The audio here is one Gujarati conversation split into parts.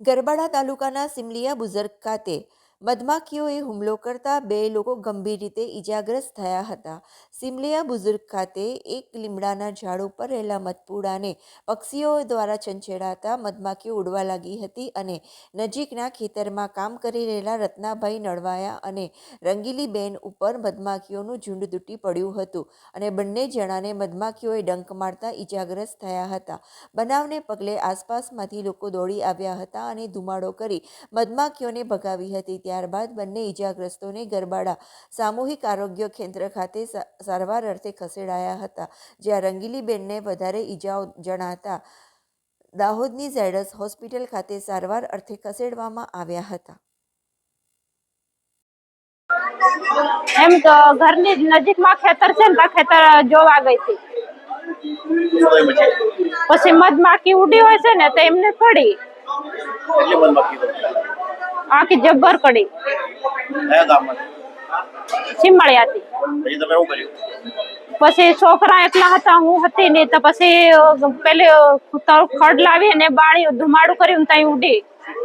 ગરબાડા તાલુકાના સિમલિયા બુઝર્ગ ખાતે મધમાખીઓએ હુમલો કરતા બે લોકો ગંભીર રીતે ઈજાગ્રસ્ત થયા હતા. સિમલિયા બુઝુર્ગ ખાતે એક લીમડાના ઝાડ ઉપર રહેલા મધપુડાને પક્ષીઓ દ્વારા છંછેડાતા મધમાખીઓ ઉડવા લાગી હતી અને નજીકના ખેતરમાં કામ કરી રહેલા રત્નાભાઈ નળવાયા અને રંગીલીબેન ઉપર મધમાખીઓનું ઝુંડ તૂટી પડ્યું હતું અને બંને જણાને મધમાખીઓએ ડંક મારતા ઈજાગ્રસ્ત થયા હતા. બનાવને પગલે આસપાસમાંથી લોકો દોડી આવ્યા હતા અને ધુમાડો કરી મધમાખીઓને ભગાવી હતી. ત્યારબાદ બંને ઇજાગ્રસ્તોને ગરબાડા સામૂહિક આરોગ્ય કેન્દ્ર ખાતે સારવાર અર્થે ખસેડાયા હતા જ્યાં રંગીલીબેનને વધારે ઈજાઓ જણાતા દાહોદની ઝાયડસ હોસ્પિટલ ખાતે સારવાર અર્થે ખસેડવામાં આવ્યા હતા. એમ તો ઘરની જ નજીકમાં ખેતર છે ને ખેતર જોવા ગઈ હતી. પછી મધમાખી ઉડી હોય છે ને તો એમને પડી? આખી જબ્બર કડી. ગામમાંથી પછી છોકરા એકલા હતા હું હતી ને તો પછી પેલી તળ ખડ લાવી અને બાળી ધુમાડું કર્યું ને ત્યાં ઉડી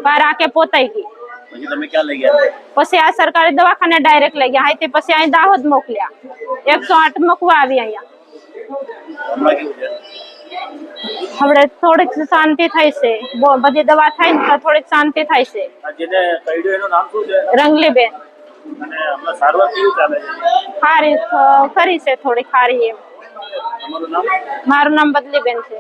બહાર આકે પોતાઈ ગઈ. પછી તમે ક્યાં લઈ ગયા? પછી આ સરકારી દવાખાને ડાયરેક્ટ લઈ ગયા અહીંથી પછી અહીં દાહોદ મોકલ્યા. એકસો આઠ મૂકવા આવી અહીંયા. હવે થોડીક શાંતિ થાય છે. બધી દવા થાય ને તો થોડીક શાંતિ થાય છે. રંગલી જેને કહ્યું એનું નામ શું છે? રંગલીબેન. અને સારવાર કેવી ચાલે છે? સારી ખરી છે થોડી ખારી એમ. મારું નામ બદલીબેન છે.